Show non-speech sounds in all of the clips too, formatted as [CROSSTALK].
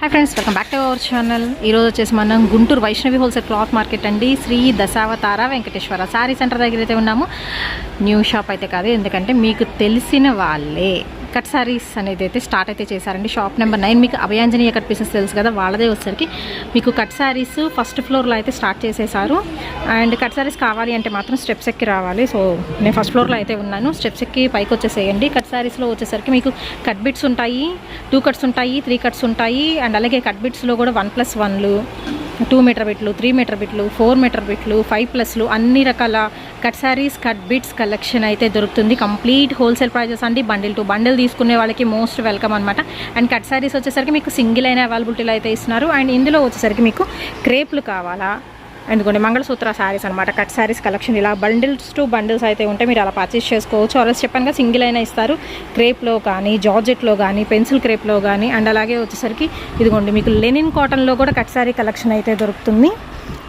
Hi friends welcome back to our channel ఈరోజు వచ్చేసి మనం Guntur Vaishnavi wholesale cloth market అండి. శ్రీ దశావతార వెంకటేశ్వర సారీ సెంటర్ దగ్గర అయితే ఉన్నాము. న్యూ షాప్ అయితే కాదు ఎందుకంటే మీకు తెలిసిన వాళ్ళే. కట్ సారీస్ అనేది అయితే స్టార్ట్ అయితే చేశారండి. షాప్ నెంబర్ నైన్ మీకు అభయాంజనీయ కట్ పీసెస్ తెలుసు కదా వాళ్ళదే వచ్చేసరికి మీకు కట్ సారీస్ ఫస్ట్ ఫ్లోర్లో అయితే స్టార్ట్ చేసేసారు. అండ్ కట్ సారీస్ కావాలి అంటే మాత్రం స్టెప్స్ ఎక్కి రావాలి. సో నేను ఫస్ట్ ఫ్లోర్లో అయితే ఉన్నాను. స్టెప్స్ ఎక్కి పైకి వచ్చేసేయండి. కట్ సారీస్లో వచ్చేసరికి మీకు కట్ బిట్స్ ఉంటాయి టూ కట్స్ ఉంటాయి త్రీ కట్స్ ఉంటాయి. అండ్ అలాగే కట్ బిట్స్లో కూడా వన్ ప్లస్ వన్లు టూ మీటర్ బిట్లు త్రీ మీటర్ బిట్లు ఫోర్ మీటర్ బిట్లు ఫైవ్ ప్లస్లు అన్ని రకాల cut sarees cut bits collection అయితే దొరుకుతుంది. కంప్లీట్ హోల్సేల్ ప్రైజెస్ అండి బండిల్ టు బండిల్ తీసుకునే వాళ్ళకి మోస్ట్ వెల్కమ్ అనమాట అండ్ కట్ సారీస్ వచ్చేసరికి మీకు సింగిల్ అయిన అవైలబిలిటీలో అయితే ఇస్తున్నారు. అండ్ ఇందులో వచ్చేసరికి మీకు క్రేప్లు కావాలా? ఎందుకంటే మంగళసూత్ర శారీస్ అనమాట కట్ శారీస్ కలెక్షన్. ఇలా బండిల్స్ టు బండిల్స్ అయితే ఉంటే మీరు అలా పర్చేస్ చేసుకోవచ్చు. అలా చెప్పాను కదా సింగిల్ అయినా ఇస్తారు. క్రేప్లో కానీ జార్జెట్లో కానీ పెన్సిల్ క్రేప్లో కానీ. అండ్ అలాగే వచ్చేసరికి ఇదిగోండి మీకు లెనిన్ కాటన్లో కూడా కట్ శారీ కలెక్షన్ అయితే దొరుకుతుంది.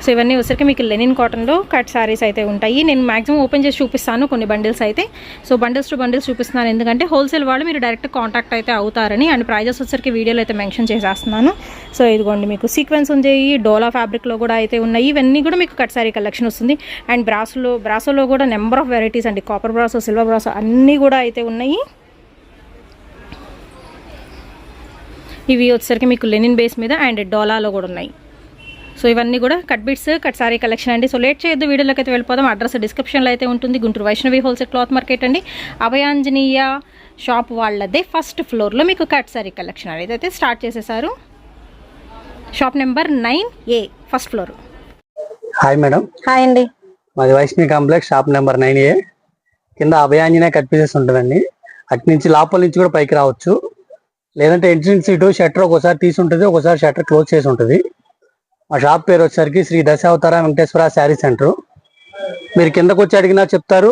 సో ఇవన్నీ వచ్చేసరికి మీకు లెనిన్ కాటన్లో కట్ శారీస్ అయితే ఉంటాయి. నేను మాక్సిమం ఓపెన్ చేసి చూపిస్తాను కొన్ని బండిల్స్ అయితే. సో బండిల్స్ టు బండిల్స్ చూపిస్తున్నాను. ఎందుకంటే హోల్సేల్ వాళ్ళు మీరు డైరెక్ట్ కాంటాక్ట్ అయితే అవుతారని అండ్ ప్రైజెస్ వచ్చరికి వీడియోలో అయితే మెన్షన్ చేసేస్తున్నాను. సో ఇదిగోండి మీకు సీక్వెన్స్ ఉంది డోలా ఫ్యాబ్రిక్లో కూడా అయితే ఉన్నాయి. ఇవన్నీ కూడా మీకు కట్ శారీ కలెక్షన్ వస్తుంది. అండ్ బ్రాసులో బ్రాసోలో కూడా నెంబర్ ఆఫ్ వెరైటీస్ అండి. కాపర్ బ్రాసో సిల్వర్ బ్రాసో అన్నీ కూడా అయితే ఉన్నాయి. ఇవి వచ్చేసరికి మీకు లెనిన్ బేస్ మీద అండ్ డోలాలో కూడా ఉన్నాయి. సో ఇవన్నీ కూడా cut bits cut saree collection అండి. సో లేట్ చేయొద్దు వీడియోలోకి అయితే వెళ్ళిపోదాం. అడ్రస్ డిస్క్రిప్షన్లో అయితే ఉంటుంది. Guntur Vaishnavi wholesale cloth market అండి. అభయాంజనీయ షాప్ వాళ్ళదే ఫస్ట్ ఫ్లోర్లో మీకు కట్ సారీ కలెక్షన్ అనేది అయితే స్టార్ట్ చేసేసారు. Shop number nine A first floor. Hi madam hi అండి. మాది Vaishnavi complex shop number nine A. కింద అభయాంజనే కట్ పీసెస్ ఉంటుందండి. అటు నుంచి లోపల నుంచి కూడా పైకి రావచ్చు. లేదంటే ఎంట్రన్స్ ఇటు షట్టర్ ఒకసారి తీసి ఉంటుంది. ఒకసారి షట్టర్ క్లోజ్ చేసి ఉంటుంది. మా షాప్ పేరు వచ్చేసరికి శ్రీ దశావతార వెంకటేశ్వర శారీ సెంటర్. మీరు కిందకు వచ్చి అడిగినా చెప్తారు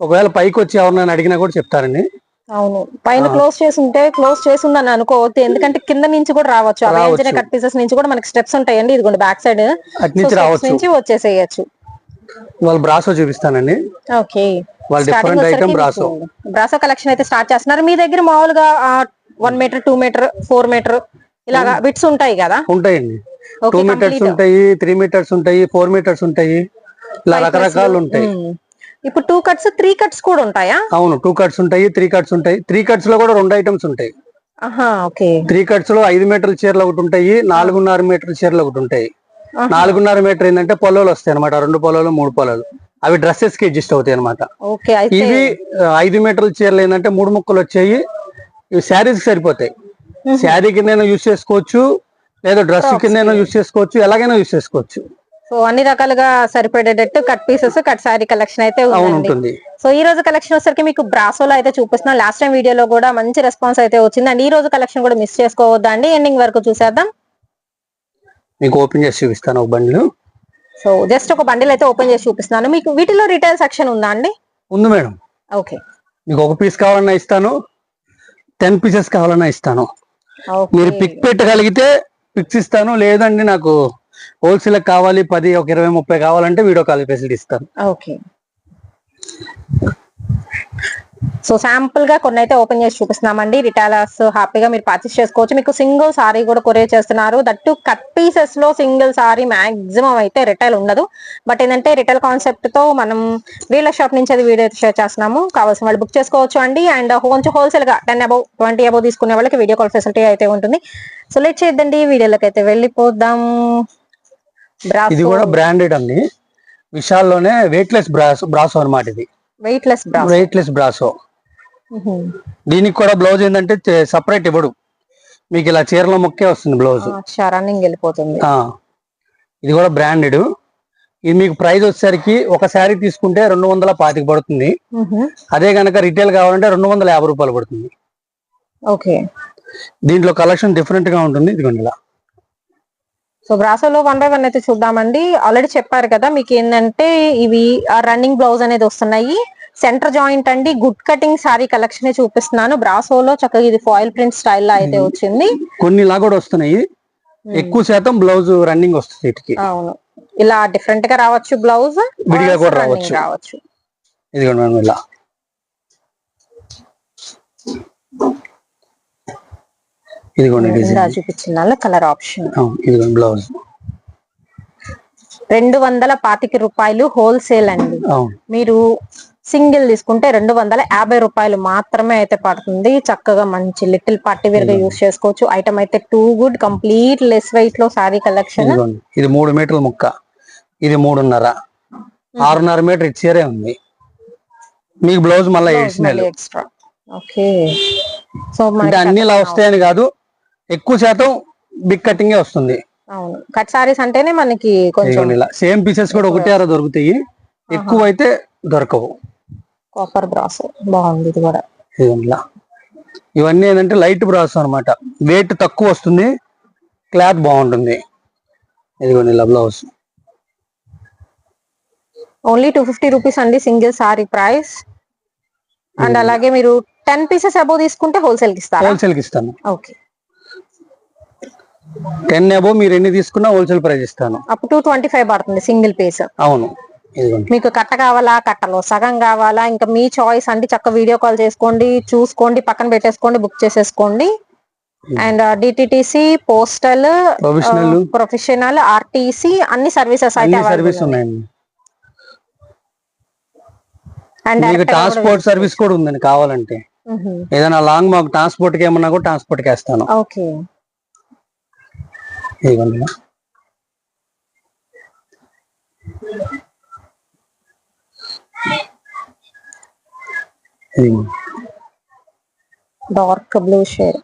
ఒకవేళ పైకి వచ్చి ఎవరినైనా అడిగినా కూడా చెప్తారండి. అవును. పైన. క్లోజ్ చేసి ఉంటే క్లోజ్ చేసి ఉందని అనుకోవద్దు. ఎందుకంటే కింద నుంచి కూడా రావచ్చు. అవేంజనే కట్ పీసెస్ నుంచి కూడా మనకి స్టెప్స్ ఉంటాయండి. ఇదిగోండి బ్యాక్ సైడ్ నుంచి వచ్చేసేయచ్చు. వాళ్ళు బ్రాసో చూపిస్తానండి. ఓకే. వాళ్ళ different item brasso brasso collection అయితే స్టార్ట్ చేస్తున్నారు. మీ దగ్గర మామూలుగా one meter two meter four meter ఇలాగా బిట్స్ ఉంటాయి కదా? ఉంటాయండి. Two meters. ఉంటాయి త్రీ మీటర్స్ ఉంటాయి ఫోర్ మీటర్స్ ఉంటాయి. ఇలా రకరకాలు ఉంటాయి. ఉమ్. ఇప్పుడు టూ కట్స్ త్రీ కట్స్ కూడా ఉంటాయా? అవును టూ కట్స్ ఉంటాయి త్రీ కట్స్ ఉంటాయి. త్రీ కట్స్లో కూడా రెండు ఐటమ్స్ ఉంటాయి. త్రీ కట్స్లో ఐదు మీటర్ల చీరలు ఒకటి ఉంటాయి నాలుగున్నర మీటర్ల చీరలు ఒకటి ఉంటాయి. నాలుగున్నర మీటర్ ఏంటంటే పొలాలు వస్తాయి అనమాట రెండు పొలాలు మూడు పొలాలు. అవి డ్రెస్సెస్కి అడ్జస్ట్ అవుతాయి అనమాట ఇవి ఐదు మీటర్ల చీరలు ఏంటంటే మూడు ముక్కలు వచ్చాయి. ఇవి శారీస్ సరిపోతాయి. శారీ కింద యూస్ చేసుకోవచ్చు. లేదా డ్రెస్ కింద యూస్ చేసుకోవచ్చు ఎలాగైనా యూస్ చేసుకోవచ్చు. సో అన్ని రకాలుగా సరిపడేటట్టు cut pieces cut saree collection అయితే ఉంటుంది. సో ఈ రోజు కలెక్షన్ వచ్చరికి మీకు బ్రాసోలో అయితే చూపిస్తున్నాం. లాస్ట్ టైం వీడియోలో కూడా మంచి రెస్పాన్స్ అయితే వచ్చింది. అండ్ ఈ రోజు కలెక్షన్ కూడా మిస్ చేసుకోవద్దండి ఎండింగ్ వరకు చూసేద్దాం. మీకు ఓపెన్ చేసి చూపిస్తాను ఒక బండ్లు. సో జస్ట్ ఒక బండిల్ అయితే ఓపెన్ చేసి చూపిస్తున్నాను. మీకు వీటిలో రిటైల్ సెక్షన్ ఉందా అండి? ఉంది మేడం. ఓకే మీకు ఒక పీస్ కావాలన్నా ఇస్తాను టెన్ పీసెస్ కావాలన్నా ఇస్తాను. మీరు పిక్ పెట్టగలిగితే ఫిక్స్ ఇస్తాను లేదండి నాకు హోల్సేల్ కావాలి పది ఒక ఇరవై ముప్పై కావాలంటే వీడియో కాల్ ఫెసిలిటీ ఇస్తాను. ఓకే. సో శాంపుల్గా కొన్ని అయితే ఓపెన్ చేసి చూపిస్తున్నామండి. రిటైలర్స్ హ్యాపీగా మీరు పర్చేస్ చేసుకోవచ్చు. మీకు సింగిల్ సారీ కూడా కొరియర్ చేస్తున్నారు. దట్టు కట్ పీసెస్లో సింగిల్ సారీ మాక్సిమం అయితే రిటైల్ ఉండదు. బట్ ఏంటంటే రిటైల్ కాన్సెప్ట్తో మనం వీళ్ళ షాప్ నుంచి అది వీడియో అయితే షేర్ చేస్తున్నాము. కావాల్సిన వాళ్ళు బుక్ చేసుకోవచ్చు అండి. అండ్ uh, కొంచెం హోల్సేల్గా టెన్ అబౌ ట్వంటీ అబౌ తీసుకునే వాళ్ళకి వీడియో కాల్ ఫెసిలిటీ అయితే ఉంటుంది. సో లేట్ చేద్దండి. వీడియోలోకి అయితే వెళ్ళిపోదాం ఇది కూడా బ్రాండెడ్ అండి. విశాల్లోనే వెయిట్లెస్ బ్రాస్ బ్రాసో అనమాట ఇది. వెయిట్ లెస్ బ్రా వెయిట్లెస్ బ్రాసో దీనికి కూడా బ్లౌజ్ ఏంటంటే సపరేట్ ఇవ్వడు. మీకు ఇలా చీరలో మొక్కే వస్తుంది బ్లౌజ్ రన్నింగ్ వెళ్ళిపోతుంది. ఇది కూడా బ్రాండెడ్ ఇది మీకు ప్రైస్ వచ్చేసరికి ఒక శారీ తీసుకుంటే రెండు వందల పాతిక పడుతుంది. అదే గనక రిటైల్ కావాలంటే రెండు వందల యాభై రూపాయలు పడుతుంది. ఓకే దీంట్లో కలెక్షన్ డిఫరెంట్గా ఉంటుంది. ఇదిగోండి ఇలా. సో బ్రాసోలో వన్ బై వన్ అయితే చూద్దామండి. ఆల్రెడీ చెప్పారు కదా మీకు ఏంటంటే ఇవి రన్నింగ్ బ్లౌజ్ అనేది వస్తున్నాయి. సెంటర్ జాయింట్ అండి. గుడ్ కటింగ్ సారీ కలెక్షన్ చూపిస్తున్నాను. బ్రాసోలో చక్కగా ఇది ఫాయిల్ ప్రింట్ స్టైల్లో అయితే వచ్చింది. కొన్ని ఇలా కూడా వస్తున్నాయి. ఎక్కువ శాతం బ్లౌజ్ రన్నింగ్ వస్తుంది వీటికి. అవును. ఇలా డిఫరెంట్గా రావచ్చు బ్లౌజ్ విడిగా కూడా రావచ్చు. రావచ్చు. ఇదిగోండి మేడం ఇలా. ఇదిగోండి ఇందా డిజైన్. చూపించిన కలర్ ఆప్షన్. ఇదిగోండి బ్లౌజ్. రెండు వందల పాతిక రూపాయలు హోల్సేల్ అండి. మీరు సింగిల్ తీసుకుంటే రెండు వందల యాభై రూపాయలు మాత్రమే అయితే పడుతుంది. చక్కగా మంచి లిటిల్ పార్టీ వేర్గా యూస్ చేసుకోవచ్చు. ఐటమ్ అయితే టూ గుడ్ కంప్లీట్ లెస్ వెయిట్లో సారీ కలెక్షన్. ఇది మూడు మీటర్ల ముక్క. ఇది మూడున్నర. ఆరున్నర మీటర్ ఇచ్చేరే ఉంది. మీకు బ్లౌజ్ మళ్ళీ ఎక్స్ట్రా ఓకే. సో అన్ని ఇలా వస్తాయని కాదు. ఎక్కువ శాతం బిగ్ కటింగే వస్తుంది. అవును. కట్ సారీస్ అంటేనే మనకి కొంచెం ఇలా. సేమ్ పీసెస్ కూడా ఒకటి అర దొరుకుతాయి. ఎక్కువ అయితే దొరకవు. కాపర్ బ్రాస్ బాగుంది ఇది కూడా. ఇలా. ఇవన్నీ ఏంటంటే లైట్ బ్రాస్ అన్నమాట. వెయిట్ తక్కువ వస్తుంది. క్లాత్ బాగుంటుంది. ఇదిగోండి ఇలా blouse only two fifty rupees అండి సింగిల్ సారీ ప్రైస్ అండ్ అలాగే మీరు టెన్ పీసెస్ అబౌవ్ తీసుకుంటే హోల్సేల్కి ఇస్తారా? హోల్సేల్కి ఇస్తాను. ఓకే టెన్ అబో మీరు ఎన్ని తీసుకున్నా హోల్సేల్ ప్రైస్ ఇస్తాను. అప్ టు ట్వంటీ ఫైవ్ పడుతుంది సింగిల్ పీస్. అవును. మీకు కట్ట కావాలా కట్టలో సగం కావాలా ఇంకా మీ చాయిస్ అండి చక్క వీడియో కాల్ చేసుకోండి చూసుకోండి పక్కన పెట్టేసుకోండి బుక్ చేసేసుకోండి. And DTDC postal. Professional RTC అన్ని సర్వీసెస్ అయితే సర్వీస్ ఉన్నాయండి. అండ్ ట్రాన్స్పోర్ట్ సర్వీస్ కూడా ఉందండి కావాలంటే. ఏదైనా లాంగ్ మాకు ట్రాన్స్పోర్ట్కి ఏమన్నా కూడా ట్రాన్స్పోర్ట్కి వేస్తాను. ఓకే. ఇదిగోండి. Dark blue shade.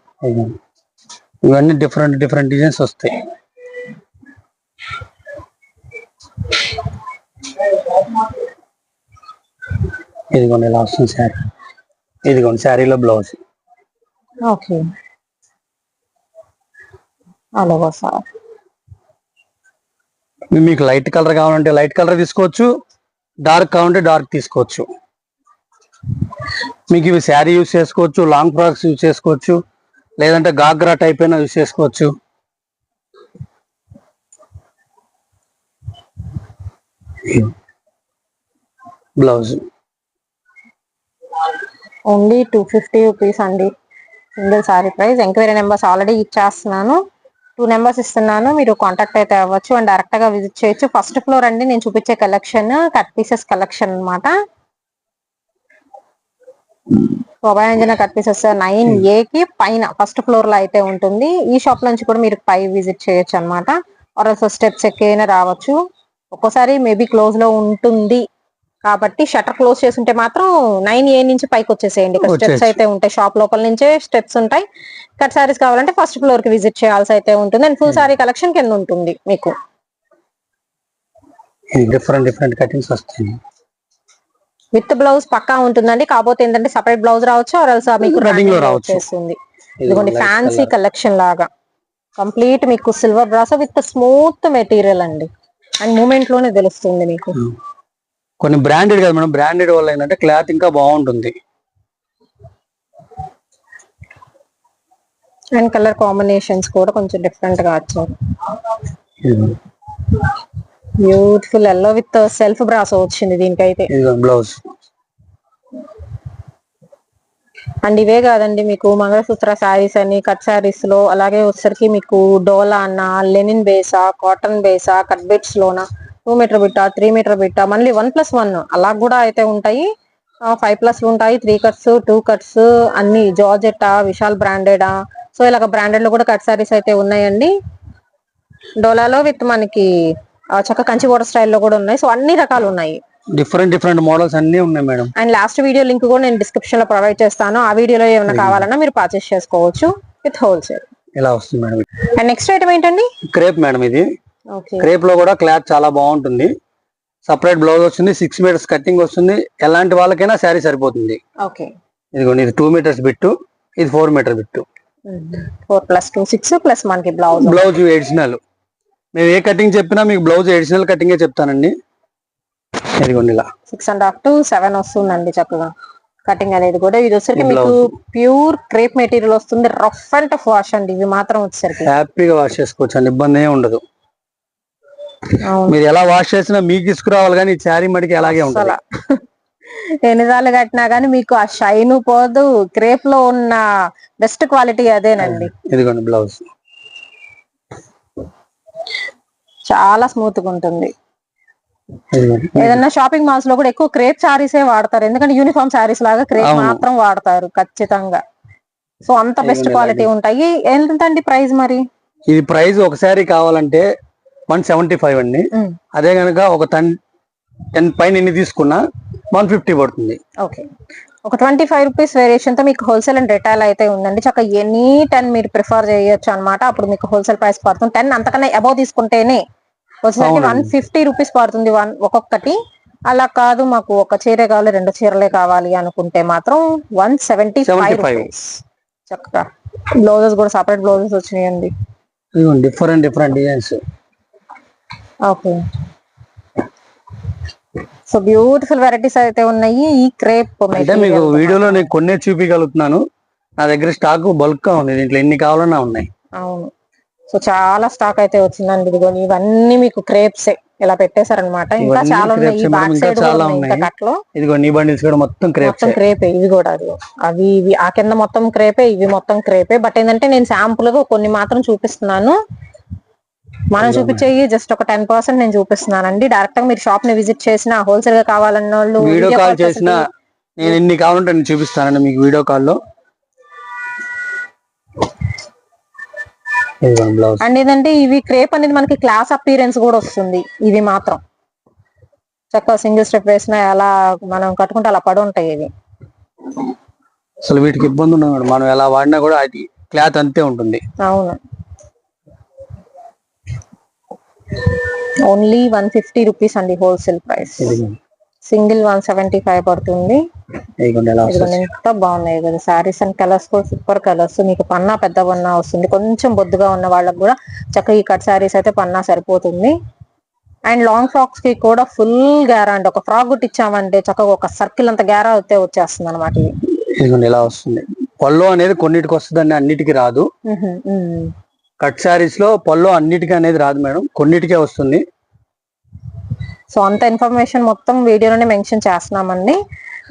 ఇవన్నీ డిఫరెంట్ డిఫరెంట్ డిజైన్స్ వస్తాయి. ఇదిగోండి ఇలా వస్తుంది శారీ. ఇదిగోండి శారీలో బ్లౌజ్. ఓకే. అలాగే సార్. మీకు లైట్ కలర్ కావాలంటే లైట్ కలర్ తీసుకోవచ్చు డార్క్ కావాలంటే డార్క్ తీసుకోవచ్చు. మీకు ఇవి శారీ యూస్ చేసుకోవచ్చు లాంగ్ ఫ్రాక్స్ యూస్ చేసుకోవచ్చు లేదంటే గాగ్రా టైప్ అయినా యూస్ చేసుకోవచ్చు. Blouse. Only two fifty rupees అండి. Single sari price. Enquiry numbers already ఇచ్చేస్తున్నాను. టూ నెంబర్స్ ఇస్తున్నాను. మీరు కాంటాక్ట్ అయితే అవ్వచ్చు అండ్ డైరెక్ట్గా విజిట్ చేయొచ్చు. ఫస్ట్ ఫ్లోర్ అండి నేను చూపించే కలెక్షన్ కట్ పీసెస్ కలెక్షన్ అనమాట శోభాయంజన కట్ పీసెస్ నైన్ ఏ కి పైన ఫస్ట్ ఫ్లోర్లో అయితే ఉంటుంది. ఈ షాప్ నుంచి కూడా మీరు పై విజిట్ చేయొచ్చు అనమాట స్టెప్స్ ఎక్కైనా రావచ్చు. ఒక్కోసారి మేబీ క్లోజ్లో ఉంటుంది. కాబట్టి షటర్ క్లోజ్ చేసి ఉంటే మాత్రం నైన్ ఏ నుంచి పైకి వచ్చేసేయండి. ఇక్కడ స్టెప్స్. అయితే ఉంటాయి. షాప్ లోపల నుంచే స్టెప్స్ ఉంటాయి. కట్ సారీస్ కావాలంటే ఫస్ట్ ఫ్లోర్కి విజిట్ చేయాల్సి అయితే ఉంటుంది. అండ్ ఫుల్ సారీ కలెక్షన్ కింద ఉంటుంది మీకు. డిఫరెంట్ డిఫరెంట్ కటింగ్స్ వస్తాయి. విత్ బ్లౌజ్ పక్కా ఉంటుందండి. కాకపోతే ఏంటంటే సపరేట్ బ్లౌజ్ రావచ్చు ఆర్ ఎల్స్ మీకు Running లో రావచ్చు. వచ్చేస్తుంది ఇదిగోండి ఫ్యాన్సీ. కలెక్షన్ లాగా. కంప్లీట్ మీకు silver brass with smooth material అండి. అండ్ మూమెంట్లోనే తెలుస్తుంది మీకు. కొన్ని బ్రాండెడ్ కదా మేడం. బ్రాండెడ్ వల్ల ఏంటంటే క్లాత్ ఇంకా బాగుంటుంది. అండ్ కలర్ కాంబినేషన్స్ కూడా కొంచెం డిఫరెంట్గా ఇదిగోండి. Beautiful yellow with self brass వచ్చింది దీనికైతే. బ్లౌజ్ అండ్ ఇవే కాదండి మీకు మంగళసూత్ర శారీస్ అని కట్ శారీస్లో అలాగే వచ్చేసరికి మీకు డోలా అన్న లెనిన్ బేసా కాటన్ బేసా కట్ బెడ్స్ లోన టూ మీటర్ బిట్ట త్రీ మీటర్ బిట్ట మళ్ళీ వన్ ప్లస్ వన్ అలా కూడా అయితే ఉంటాయి. ఫైవ్ ప్లస్ ఉంటాయి. త్రీ కట్స్ టూ కట్స్ అన్ని జార్జెట్టా విశాల్ బ్రాండెడా సో ఇలాగ బ్రాండెడ్లో కూడా కట్ శారీస్ అయితే ఉన్నాయండి. డోలాలో విత్ మనకి చక్క కంచి బోర్డర్ స్టైల్లో కూడా ఉన్నాయి. సో అన్ని రకాలు ఉన్నాయి. డిఫరెంట్ డిఫరెంట్ మోడల్స్ అన్ని ఉన్నాయి madam. And last video link కూడా నేను డిస్క్రిప్షన్లో ప్రొవైడ్ చేస్తాను. ఆ వీడియోలో ఏమైనా కావాలన్నా మీరు పర్చేస్ చేసుకోవచ్చు విత్ హోల్సేల్ ఇలా వస్తుంది మేడం. అండ్ నెక్స్ట్ ఐటమ్ ఏంటండి? క్రేప్ మేడం ఇది. ఓకే క్రేప్లో కూడా క్లాత్ చాలా బాగుంటుంది. సపరేట్ బ్లౌజ్ వస్తుంది సిక్స్ మీటర్స్ కటింగ్ వస్తుంది. ఎలాంటి వాళ్ళకైనా శారీ సరిపోతుంది. ఓకే ఇదిగోండి ఇది టూ మీటర్స్ బిట్టు ఇది four metre bit. Four plus two six plus మనకి బ్లౌజ్. బ్లౌజ్ ఎడిషనల్ మేము ఏ కటింగ్ చెప్పినా మీకు బ్లౌజ్ ఎడిషనల్ కటింగే చెప్తానండి. ఇదిగోండి ఇలా. Six and half to seven వస్తుందండి చక్కగా. కటింగ్ అనేది కూడా ఇది వచ్చేసరికి ఈ మీకు. ప్యూర్ క్రేప్ మెటీరియల్ వస్తుంది. రఫ్ అండ్ టఫ్ వాష్ అండి. ఇవి మాత్రం వచ్చేసరికి. హ్యాపీగా వాష్ చేసుకోవచ్చు అండి ఇబ్బంది ఏమి ఉండదు. మీరు ఎలా వాష్ చేసినా మీకు తీసుకురావాలి కానీ శారీ మడికి అలాగే ఉంటుంది. [LAUGHS] ఎన్నిసార్లు కట్టినా గానీ మీకు ఆ షైన్ పోదు. క్రేప్లో ఉన్న బెస్ట్ క్వాలిటీ అదేనండి. ఇదిగోండి బ్లౌజ్. చాలా స్మూత్గా ఉంటుంది ఏదన్నా షాపింగ్ మాల్స్లో కూడా ఎక్కువ క్రేప్ శారీసే వాడతారు. ఎందుకంటే యూనిఫామ్ శారీస్ లాగా క్రేప్. మాత్రం వాడతారు ఖచ్చితంగా. సో అంత బెస్ట్ క్వాలిటీ ఉంటాయి. ఎంతండి ప్రైస్ మరి? ఇది ప్రైస్ ఒకసారి కావాలంటే వన్ సెవెంటీ ఫైవ్ అండి. అదే కనుక ఒక టెన్ టెన్ పైన ఎన్ని తీసుకున్నా వన్ ఫిఫ్టీ పడుతుంది. ఓకే. ఒక ట్వంటీ ఫైవ్ రూపీస్ వేరియేషన్తో మీకు హోల్సేల్ అండ్ రిటైల్ అయితే ఉందండి. చక్కగా ఎనీ టెన్ మీరు ప్రిఫర్ చేయొచ్చు అన్నమాట. అప్పుడు మీకు హోల్సేల్ ప్రైస్ పడుతుంది. టెన్ అంతకన్నా అబౌవ్ తీసుకుంటేనే వచ్చేసరికి. వన్ ఫిఫ్టీ రూపీస్ పడుతుంది వన్ ఒక్కొక్కటి. అలా కాదు మాకు ఒక చీరే కావాలి రెండు చీరలే కావాలి అనుకుంటే మాత్రం వన్ సెవెంటీ ఫైవ్ 75. రూపీస్ చక్కగా బ్లౌజెస్ కూడా సపరేట్ బ్లౌజెస్ వచ్చినాయండి. Different different designs okay. So beautiful varieties అయితే ఉన్నాయి. ఈ క్రేప్ అంటే మీకు వీడియోలో నేను కొన్నే చూపించగలుగుతున్నాను నా దగ్గర స్టాక్ బల్క్గా ఉంది. దీంట్లో ఎన్ని కావాలన్నా ఉన్నాయి. అవును. సో చాలా స్టాక్ అయితే వచ్చిందండి. ఇదిగోని ఇవన్నీ మీకు క్రేప్స్. ఇలా పెట్టేశారనమాట ఇంకా చాలా ఉన్నాయి. బ్యాక్ సైడ్ చాలా ఉన్నాయి. కట్లో. ఇదిగో నీ బండిల్స్ కూడా మొత్తం క్రేప్స్. మొత్తం క్రేపే. ఇవి కూడా అది. అవి ఇవి. ఆ కింద మొత్తం క్రేపే. ఇవి మొత్తం క్రేపే. బట్ ఏంటంటే నేను శాంపుల్గా కొన్ని మాత్రం చూపిస్తున్నాను. మనం చూపించేవి జస్ట్ ఒక టెన్ పర్సెంట్ నేను చూపిస్తున్నానండి. డైరెక్ట్గా మీరు షాప్ని విజిట్ చేసిన హోల్సేల్గా కావాలన్న వాళ్ళు వీడియో కాల్ చేసిన నేను ఎన్ని కావాలంటే నేను చూపిస్తానండి మీకు వీడియో కాల్లో ఇదిగోండి బ్లౌజ్ అండ్ ఏంటంటే ఇవి క్రేప్ అనేది మనకి క్లాస్ అపీరెన్స్ కూడా వస్తుంది. ఇవి మాత్రం. చక్కగా సింగిల్ స్టెప్ వేసినా ఎలా మనం కట్టుకుంటే అలా పడి ఉంటాయి ఇవి. అసలు వీటికి ఇబ్బంది ఉండదు మనం ఎలా వాడినా కూడా అది క్లాత్ అంతే ఉంటుంది. అవును. ఓన్లీ వన్ ఫిఫ్టీ రూపీస్ అండి wholesale price single one seventy five పడుతుంది. వస్తుంది? ఎంత బాగున్నాయి కదా సారీస్ అండ్ కలర్స్ కూడా సూపర్ కలర్స్ మీకు పన్నా పెద్ద పన్నా వస్తుంది. కొంచెం బొద్దుగా ఉన్న వాళ్ళకి కూడా చక్కగా ఈ కట్ సారీస్ అయితే పన్నా సరిపోతుంది. అండ్ లాంగ్ ఫ్రాక్స్కి కూడా ఫుల్ గ్యారా అండి ఒక ఫ్రాక్ కుట్టించామంటే చక్కగా ఒక సర్కిల్ అంత గ్యారా అయితే వచ్చేస్తుంది అనమాట ఇది ఎలా వస్తుంది? పళ్ళు అనేది కొన్నిటికి వస్తుందండి అన్నిటికి రాదు. కట్ శారీస్లో పళ్ళు అన్నిటికీ అనేది రాదు మేడం. కొన్నిటికే వస్తుంది. సో అంత ఇన్ఫర్మేషన్ మొత్తం వీడియోలోనే మెన్షన్ చేస్తున్నామండి.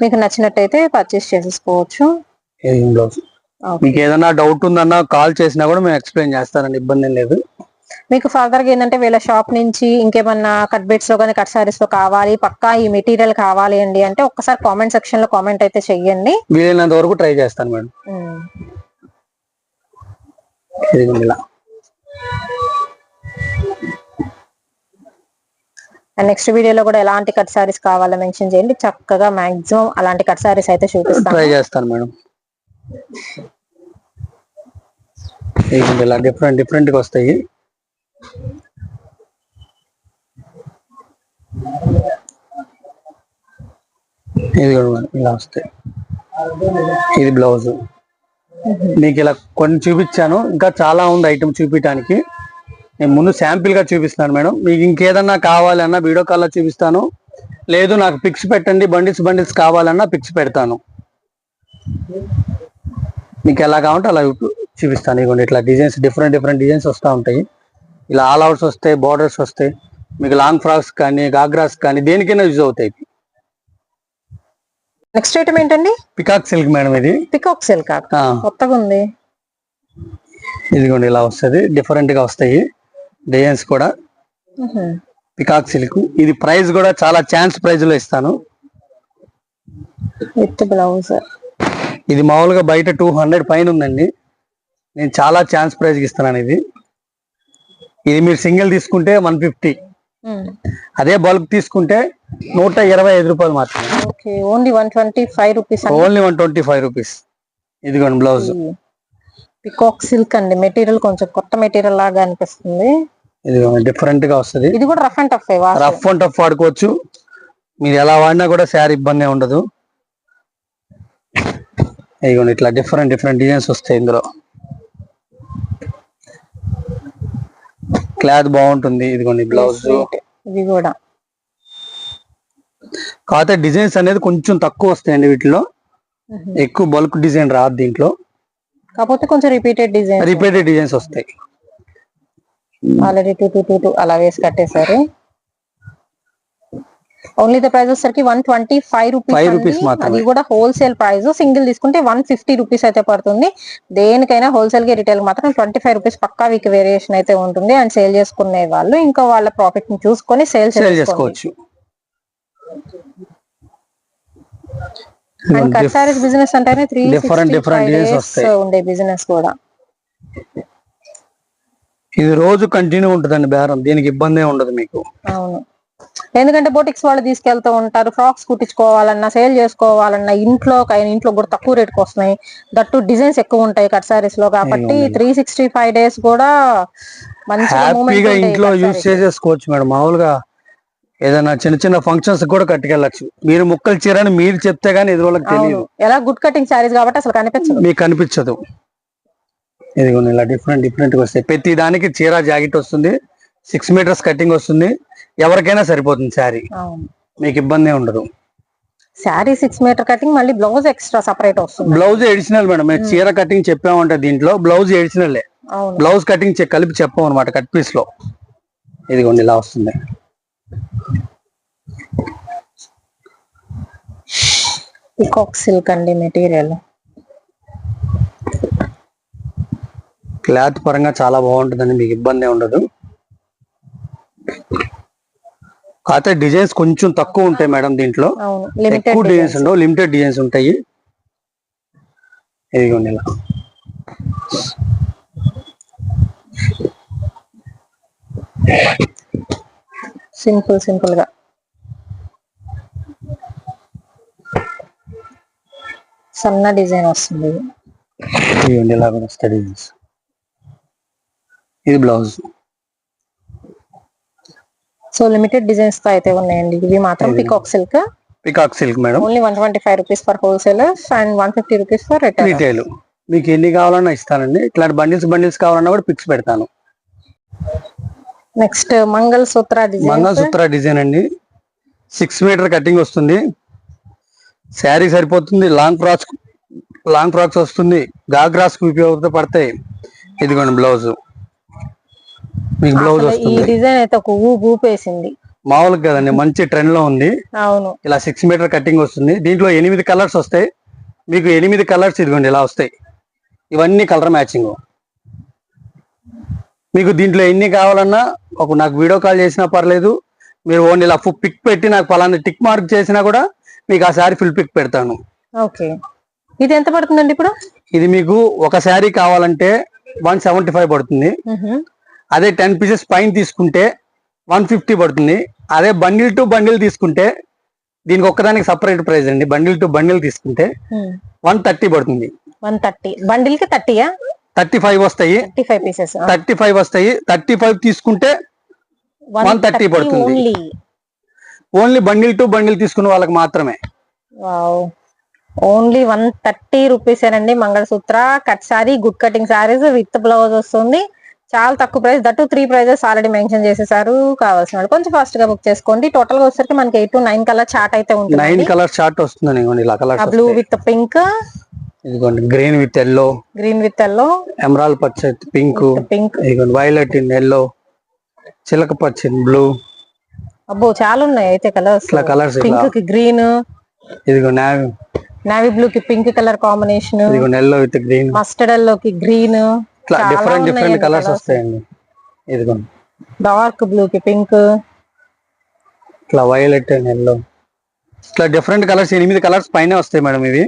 మీకు నచ్చినట్టయితే పర్చేస్ చేసేసుకోవచ్చు. బ్లౌజ్ మీకు ఏదైనా డౌట్ ఉందన్నా కాల్ చేసినా కూడా మేము ఎక్స్ప్లెయిన్ చేస్తానండి. ఇబ్బంది లేదు. మీకు ఫర్దర్గా ఏంటంటే వీళ్ళ షాప్ నుంచి ఇంకేమన్నా కట్ బిట్స్లో కానీ కట్ సారీస్లో కావాలి పక్కా ఈ మెటీరియల్ కావాలి అండి అంటే ఒక్కసారి కామెంట్ సెక్షన్లో కామెంట్ అయితే చెయ్యండి. వీలైనంత వరకు ట్రై చేస్తాను మేడం. ఇలా. అండ్ నెక్స్ట్ వీడియోలో కూడా ఎలాంటి కట్ సారీస్ కావాలో మెన్షన్ చేయండి. చక్కగా మాక్సిమం అలాంటి కట్ సారీస్ అయితే చూపిస్తాను. ట్రై చేస్తాను మేడం. ఇలా డిఫరెంట్ డిఫరెంట్గా వస్తాయి. ఇది కూడా ఇలా వస్తాయి. ఇది బ్లౌజ్. మీకు ఇలా కొన్ని చూపించాను. ఇంకా చాలా ఉంది ఐటమ్ చూపించడానికి. నేను ముందు శాంపిల్గా చూపిస్తాను మేడం. మీకు ఇంకేదన్నా కావాలన్నా వీడియో కాల్లో చూపిస్తాను. లేదు నాకు పిక్స్ పెట్టండి బండిల్స్ బండిల్స్ కావాలన్నా పిక్స్ పెడతాను. మీకు ఎలా కావాలంటే అలా చూపిస్తాను. ఇదిగోండి ఇట్లా డిజైన్స్ డిఫరెంట్ డిఫరెంట్ డిజైన్స్ వస్తూ ఉంటాయి. ఇలా ఆల్ అవుట్స్ వస్తాయి బార్డర్స్ వస్తాయి మీకు లాంగ్ ఫ్రాక్స్ కానీ గాగ్రాస్ కానీ దేనికైనా యూజ్ అవుతాయి నెక్స్ట్ ఐటమ్ ఏంటండి? పికాక్ సిల్క్ మేడం ఇది. Peacock silk? కొత్తగా ఉంది ఇదిగోండి ఇలా వస్తుంది. డిఫరెంట్గా వస్తాయి. డిజైన్స్ కూడా. పికాక్ సిల్క్ ఇది ప్రైస్ కూడా చాలా ఛాన్స్ ప్రైస్లో ఇస్తాను. విత్ బ్లౌజ్ ఇది మామూలుగా బయట టూ హండ్రెడ్ పైన ఉందండి. నేను చాలా ఛాన్స్ ప్రైస్కి ఇస్తున్నాను ఇది. ఇది మీరు సింగిల్ తీసుకుంటే వన్ ఫిఫ్టీ అదే బల్క్ తీసుకుంటే నూట ఇరవై ఐదు రూపాయలు మాత్రమే. Okay only one twenty five rupees only one twenty five rupees ఇదిగోండి బ్లౌజ్ పికాక్ సిల్క్ అండి. మెటీరియల్ కొంచెం కొత్త మెటీరియల్ లాగా అనిపిస్తుంది. ఇదిగోండి డిఫరెంట్గా వస్తుంది. ఇది కూడా rough and tough rough and tough వాడుకోవచ్చు. మీరు ఎలా వాడినా కూడా శారీ ఇబ్బంది ఉండదు. ఇదిగోండి ఇట్లా డిఫరెంట్ డిఫరెంట్ డిజైన్స్ వస్తాయి ఇందులో. క్లాత్ బాగుంటుంది. ఇదిగోండి బ్లౌజ్ ఇది కూడా. కాకపోతే డిజైన్స్ అనేది కొంచెం తక్కువ వస్తాయండి వీటిలో. ఎక్కువ బల్క్ డిజైన్ రాదు దీంట్లో. కాకపోతే కొంచెం రిపీటెడ్ డిజైన్ రిపీటెడ్ డిజైన్స్ వస్తాయి. Already two two two two అలా వేసి కట్టేశారు. ఓన్లీ ద ప్రైస్ వచ్చేసరికి వన్ ట్వంటీ ఫైవ్ రూపీస్. అది కూడా హోల్సేల్ ప్రైస్ సింగిల్ తీసుకుంటే వన్ ఫిఫ్టీ రూపీస్ అయితే పడుతుంది. దేనికైనా హోల్సేల్కి రిటైల్ మాత్రం ట్వంటీ ఫైవ్ రూపీస్ పక్కా వీక్ వేరియేషన్ అయితే ఉంటుంది. అండ్ సేల్ చేసుకునే వాళ్ళు ఇంకా వాళ్ళ ప్రాఫిట్ని చూసుకొని సేల్ సేల్ చేసుకోవచ్చు. అండ్ కట్ సారీస్ బిజినెస్ అంటేనే త్రీ days వస్తాయి. ఉండే బిజినెస్ కూడా. ఇది రోజు కంటిన్యూ ఉంటుందండి బేరం. దీనికి ఇబ్బంది ఉండదు మీకు. అవును. ఎందుకంటే బోటిక్స్ వాళ్ళు తీసుకెళ్తూ ఉంటారు ఫ్రాక్స్ కుట్టించుకోవాలన్నా సేల్ చేసుకోవాలన్నా ఇంట్లో ఇంట్లో కూడా తక్కువ రేట్కి వస్తున్నాయి. దట్టు డిజైన్స్ ఎక్కువ ఉంటాయి కట్ సారీస్లో కాబట్టి త్రీ సిక్స్టీ ఫైవ్ డేస్ కూడా మంచి హ్యాపీగా ఇంట్లో యూజ్ చేసేసుకోవచ్చు మేడం. మామూలుగా ఏదైనా చిన్న చిన్న ఫంక్షన్స్ కూడా కట్టుకెళ్ళచ్చు. మీరు ముక్కలు చీరని మీరు చెప్తే గానీ ఇది వాళ్ళకి తెలియదు. ఎలా గుడ్ కటింగ్ సారీస్ కాబట్టి అసలు కనిపించదు. మీకు కనిపించదు. ఇదిగోండి ఇలా డిఫరెంట్ డిఫరెంట్గా వస్తాయి. ప్రతి దానికి చీర జాకెట్ వస్తుంది. సిక్స్ మీటర్స్ కటింగ్ వస్తుంది. ఎవరికైనా సరిపోతుంది శారీ. మీకు ఇబ్బంది ఉండదు. శారీ సిక్స్ మీటర్ కటింగ్ మళ్ళీ బ్లౌజ్ ఎక్స్ట్రా సపరేట్ వస్తుంది. Blouse additional madam. మేము చీర కటింగ్ చెప్పామంటే దీంట్లో బ్లౌజ్ ఎడిషనల్ బ్లౌజ్ కటింగ్ కలిపి చెప్పాం అనమాట కట్ పీస్లో. ఇదిగోండి ఇలా వస్తుంది. పికాక్ సిల్క్ అండి మెటీరియల్ క్లాత్ పరంగా చాలా బాగుంటుందండి మీకు ఇబ్బంది ఉండదు. కాకపోతే డిజైన్స్ కొంచెం తక్కువ ఉంటాయి మేడం దీంట్లో. ఎక్కువ డిజైన్స్ ఉండవు లిమిటెడ్ డిజైన్స్ ఉంటాయి. ఇదిగోండి ఇలా. సింపుల్ సింపుల్గా. సన్న డిజైన్ వస్తుంది. ఇదిగోండి ఇలా కూడా వస్తాయి డిజైన్స్. ఇది బ్లౌజ్. సో లిమిటెడ్ డిజైన్స్తో అయితే ఉన్నాయండి. ఇవి మాత్రం peacock silk peacock silk madam only one twenty five rupees for wholesalers and one fifty rupees for retail మీకు ఎన్ని కావాలన్నా ఇస్తానండి. ఇట్లాంటి బండిల్స్ బండిల్స్ కావాలన్నా కూడా పిక్స్ పెడతాను. Next mangalsutra design mangalsutra design అండి. సిక్స్ మీటర్ కటింగ్ వస్తుంది. శారీ సరిపోతుంది. లాంగ్ ఫ్రాక్స్ లాంగ్ ఫ్రాక్స్ వస్తుంది. గాగ్రాస్కి ఉపయోగపడతాయి. ఇదిగోండి బ్లౌజ్. మీకు బ్లౌజ్ ఈ వస్తుంది. డిజైన్ అయితే ఒక ఊపు ఊపేసింది. మామూలుగా కదండి మంచి ట్రెండ్లో ఉంది. అవును. ఇలా సిక్స్ మీటర్ కటింగ్ వస్తుంది. దీంట్లో ఎనిమిది కలర్స్ వస్తాయి. మీకు ఎనిమిది కలర్స్ ఇదిగోండి ఇలా వస్తాయి. ఇవన్నీ కలర్ మ్యాచింగ్ మీకు దీంట్లో ఎన్ని కావాలన్నా ఒక నాకు వీడియో కాల్ చేసినా పర్లేదు. మీరు ఓన్లీ ఇలా పిక్ పెట్టి నాకు పలానా టిక్ మార్క్ చేసినా కూడా మీకు ఆ శారీ ఫుల్ పిక్ పెడతాను. ఓకే. ఇది ఎంత పడుతుందండి ఇప్పుడు? ఇది మీకు ఒక శారీ కావాలంటే వన్ సెవెంటీ ఫైవ్ పడుతుంది. మ్హూ. అదే టెన్ పీసెస్ పైన తీసుకుంటే వన్ ఫిఫ్టీ పడుతుంది. అదే బండిల్ టు బండిల్ తీసుకుంటే దీనికి ఒక్కదానికి సపరేట్ ప్రైస్ అండి. బండిల్ టు బండిల్ తీసుకుంటే. వన్ థర్టీ పడుతుంది. వన్ థర్టీ బండిల్కి థర్టీయా థర్టీ ఫైవ్ వస్తాయి. Thirty five pieces thirty five వస్తాయి థర్టీ ఫైవ్ తీసుకుంటే 130 పడుతుంది. Only only bundle to bundle తీసుకున్న వాళ్ళకి మాత్రమే. ఓన్లీ వన్ థర్టీ రూపీస్ ఏనండి mangalsutra. Cut sari good cutting saris with blouse వస్తుంది. చాలా తక్కువ price that three prices already mention చేసేసారు. కావాల్సిన వాళ్ళు కొంచెం ఫాస్ట్గా బుక్ చేసుకోండి. టోటల్గా వచ్చేసరికి మనకి eight to nine colour chart అయితే నైన్ ఉంటుంది కలర్ షార్ట్ వస్తుందండి ఇదిగోండి ఇలా ఆ కలర్స్ బ్లూ విత్ పింక్ ఇదిగోండి green with yellow green with yellow emerald పచ్చ పింక్ పింక్ ఇదిగోండి వైలెట్ ఇన్ ఎల్లో చిలక పచ్చ బ్లూ అబ్బో చాలా ఉన్నాయి అయితే కలర్స్ ఇట్లా కలర్స్ పింక్కి గ్రీన్ ఇదిగో నావీ నావీ బ్లూ కి పింక్ కలర్ కాంబినేషన్ ఇదిగోండి yellow with green mustard yellow కి గ్రీన్ ఇట్లా డిఫరెంట్ డిఫరెంట్ కలర్స్ వస్తాయండి. ఇదిగోండి డార్క్ బ్లూ కి పింక్ ఇట్లా వైలెట్ అండ్ ఎల్లో ఇట్లా డిఫరెంట్ కలర్స్ ఎనిమిది కలర్స్ పైన వస్తాయి మేడం ఇవి.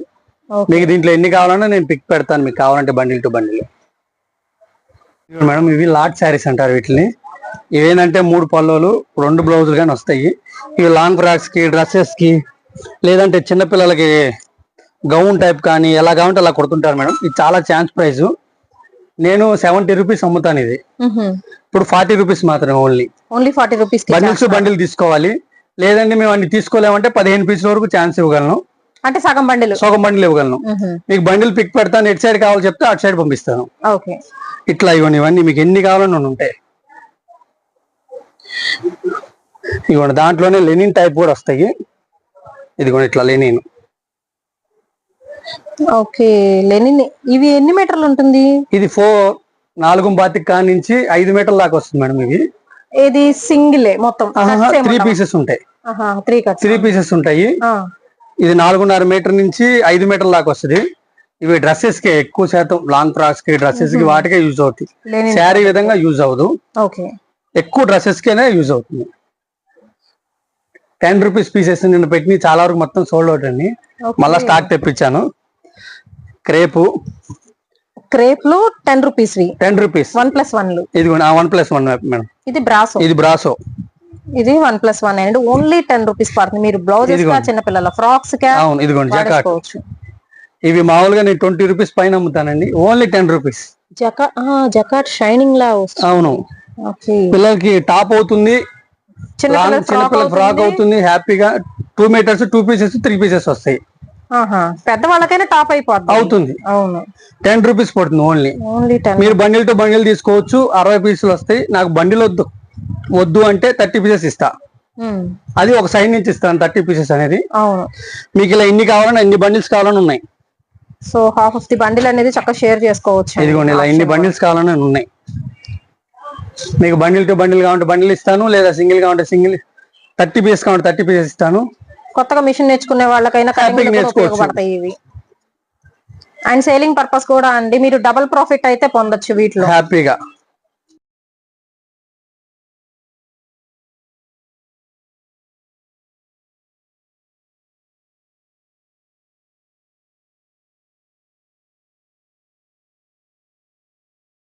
మీకు దీంట్లో ఎన్ని కావాలన్నా నేను పిక్ పెడతాను మీకు కావాలంటే బండిల్ టు బండిల్ మేడం ఇవి లాట్ శారీస్ అంటారు వీటిని. ఇవేంటంటే మూడు పళ్ళులు రెండు బ్లౌజులు కానీ వస్తాయి. ఇవి లాంగ్ ఫ్రాక్స్కి డ్రెస్సెస్కి లేదంటే చిన్నపిల్లలకి గౌన్ టైప్ కానీ ఎలా కావాలంటే అలా కుడుతుంటారు మేడం. ఇది చాలా ఛాన్స్ ప్రైస్ నేను సెవెంటీ రూపీస్ అమ్ముతాను ఇది. ఇప్పుడు ఫార్టీ రూపీస్ మాత్రమే only only forty rupees bundles bundle తీసుకోవాలి. లేదంటే మేము అన్ని తీసుకోలేమంటే పదిహేను పీసుల వరకు ఛాన్స్ ఇవ్వగలను. అంటే సగం బండిలు సగం బండిల్ ఇవ్వగలను. మీకు బండిల్ పిక్ పెడతాను ఎటు సైడ్ కావాలో చెప్తే అటు సైడ్ పంపిస్తాను. ఇట్లా ఇవ్వండి ఇవన్నీ మీకు ఎన్ని కావాలని ఉంటాయి. ఇవ్వండి దాంట్లోనే లెనిన్ టైప్ కూడా వస్తాయి. ఇదిగోండి ఇట్లా లెనిన్ ఓకే లెనిన్ ఇవి ఎన్ని మీటర్లు ఉంటుంది? ఇది ఫోర్ నాలుగు బాతికి కాడి నుంచి ఐదు మీటర్ల దాకా వస్తుంది మేడం ఇవి ఇది సింగిల్ మొత్తం త్రీ పీసెస్ ఉంటాయి. త్రీ త్రీ పీసెస్ ఉంటాయి. ఇది నాలుగున్నర మీటర్ నుంచి ఐదు మీటర్ల దాకా వస్తుంది. ఇవి డ్రెస్సెస్కి ఎక్కువ శాతం లాంగ్ ఫ్రాక్స్కి డ్రెస్సెస్కి వాటికే యూజ్ అవుతాయి. శారీ విధంగా యూజ్ అవ్వదు. ఎక్కువ డ్రెస్సెస్ కేనే యూజ్ అవుతుంది. టెన్ రూపీస్ పీసెస్ నిన్న పెట్టి చాలా వరకు మొత్తం సోల్డ్ అవుట్ అండి. మళ్ళా స్టాక్ తెప్పించాను. Crepe. క్రేప్లో ten rupees ten rupees. One plus one ఇది వన్ ప్లస్ వన్ మేడం. ఇది బ్రాసో. ఇది బ్రాసో. ఇది one plus one and only ten rupees పడుతుంది. మీరు బ్లౌజెస్ ఇదిగోండి. చిన్న పిల్లల ఫ్రాక్స్ అవును ఇదిగోండి జకాట్ ఇవి మామూలుగా నేను ట్వంటీ రూపీస్ పైన అమ్ముతానండి. Only ten rupees. జకా జకాట్ షైనింగ్ లా వస్తుంది. అవును. పిల్లలకి టాప్ అవుతుంది. చిన్న లాంగ్ పిల్లల చిన్న పిల్లల ఫ్రాక్ అవుతుంది. హ్యాపీగా. Two metres two pieces three pieces వస్తాయి. పెద్ద వాళ్ళకైనా టాప్ అయిపోద్ది. అవుతుంది. అవును. టెన్ రూపీస్ పడుతుంది ఓన్లీ ఓన్లీ మీరు బండిల్తో బండిల్ తీసుకోవచ్చు అరవై పీసులు వస్తాయి. నాకు బండిల్ వద్దు. వద్దు అంటే థర్టీ పీసెస్ ఇస్తా. అది ఒక సైడ్ నుంచి ఇస్తాను థర్టీ పీసెస్ అనేది. అవును. మీకు ఇలా ఎన్ని కావాలన్నా ఎన్ని బండిల్స్ కావాలని ఉన్నాయి. So half of the bundle అనేది చక్కగా షేర్ చేసుకోవచ్చు. ఇదిగోండి ఇలా ఎన్ని బండిల్స్ కావాలని ఉన్నాయి. మీకు బండిల్ టు బండిల్ కావాలంటే బండిల్ ఇస్తాను లేదా సింగిల్ కావాలంటే సింగిల్ థర్టీ పీసెస్ కావాలంటే థర్టీ పీసెస్ ఇస్తాను. కొత్తగా మిషన్ నేర్చుకునే వాళ్ళకైనా. ఉపయోగపడతాయి ఇవి. అండ్ సేలింగ్ పర్పస్ కూడా అండి మీరు డబుల్ ప్రాఫిట్ అయితే పొందొచ్చు వీటిలో. హ్యాపీగా